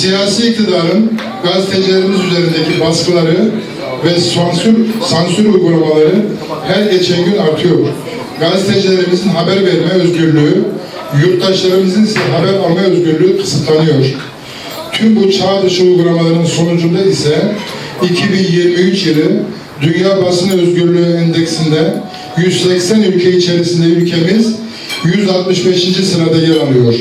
Siyasi iktidarın gazetecilerimiz üzerindeki baskıları ve sansür, sansür uygulamaları her geçen gün artıyor. Gazetecilerimizin haber verme özgürlüğü, yurttaşlarımızın ise haber alma özgürlüğü kısıtlanıyor. Tüm bu çağ dışı uygulamaların sonucunda ise 2023 yılı Dünya Basın Özgürlüğü Endeksinde 180 ülke içerisinde ülkemiz 165. sırada yer alıyor.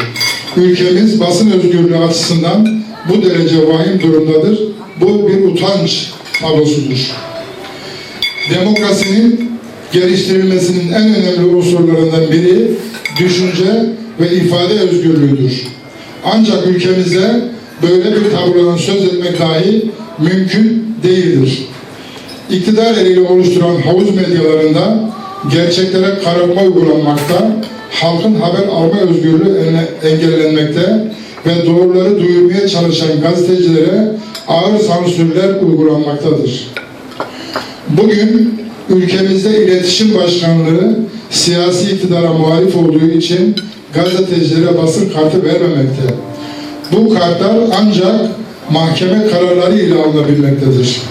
Ülkemiz basın özgürlüğü açısından bu derece vahim durumdadır. Bu bir utanç tablosudur. Demokrasinin geliştirilmesinin en önemli unsurlarından biri düşünce ve ifade özgürlüğüdür. Ancak ülkemizde böyle bir tablodan söz etmek dahi mümkün değildir. İktidar eliyle oluşturan havuz medyalarında gerçeklere karartma uygulanmakta, halkın haber alma özgürlüğü enge- engellenmekte ve doğruları duyurmaya çalışan gazetecilere ağır sansürler uygulanmaktadır. Bugün ülkemizde iletişim başkanlığı siyasi iktidara muhalif olduğu için gazetecilere basın kartı vermemekte. Bu kartlar ancak mahkeme kararları ile alınabilmektedir.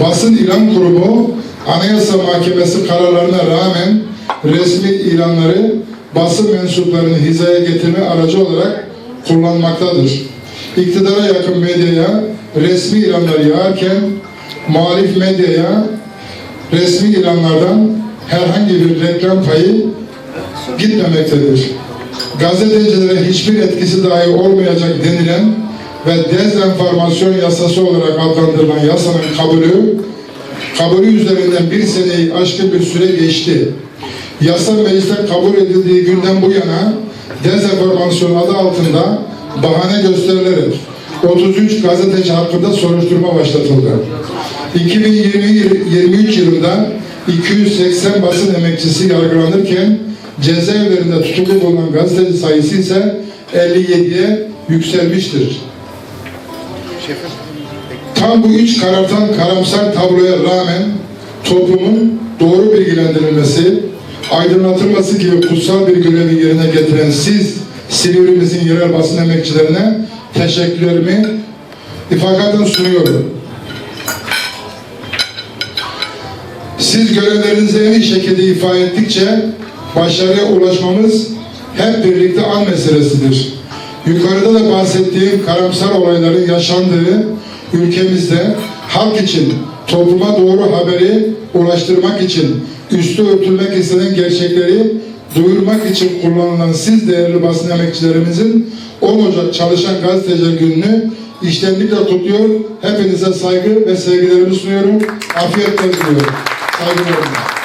Basın İlan Kurumu Anayasa Mahkemesi kararlarına rağmen resmi ilanları basın mensuplarını hizaya getirme aracı olarak kullanmaktadır. İktidara yakın medyaya resmi ilanlar yağarken muhalif medyaya resmi ilanlardan herhangi bir reklam payı gitmemektedir. Gazetecilere hiçbir etkisi dahi olmayacak denilen ve dezenformasyon yasası olarak adlandırılan yasanın kabulü, kabulü üzerinden bir seneyi aşkın bir süre geçti. Yasa mecliste kabul edildiği günden bu yana dezenformasyon adı altında bahane gösterilerek 33 gazeteci hakkında soruşturma başlatıldı. 2023 yılında 280 basın emekçisi yargılanırken cezaevlerinde tutuklu bulunan gazeteci sayısı ise 57'ye yükselmiştir. Tam bu üç karartan karamsar tabloya rağmen toplumun doğru bilgilendirilmesi, aydınlatılması gibi kutsal bir görevi yerine getiren siz, Silivrimizin yerel basın emekçilerine teşekkürlerimi ifakaten sunuyorum. Siz görevlerinizi en iyi şekilde ifade ettikçe başarıya ulaşmamız hep birlikte an meselesidir. Yukarıda da bahsettiğim karamsar olayların yaşandığı ülkemizde halk için topluma doğru haberi ulaştırmak için üstü örtülmek istenen gerçekleri duyurmak için kullanılan siz değerli basın emekçilerimizin 10 Ocak Çalışan Gazeteciler Günü'nü iştenlikle kutluyor. Hepinize saygı ve sevgilerimi sunuyorum. Afiyetle diliyorum. Saygılarımla.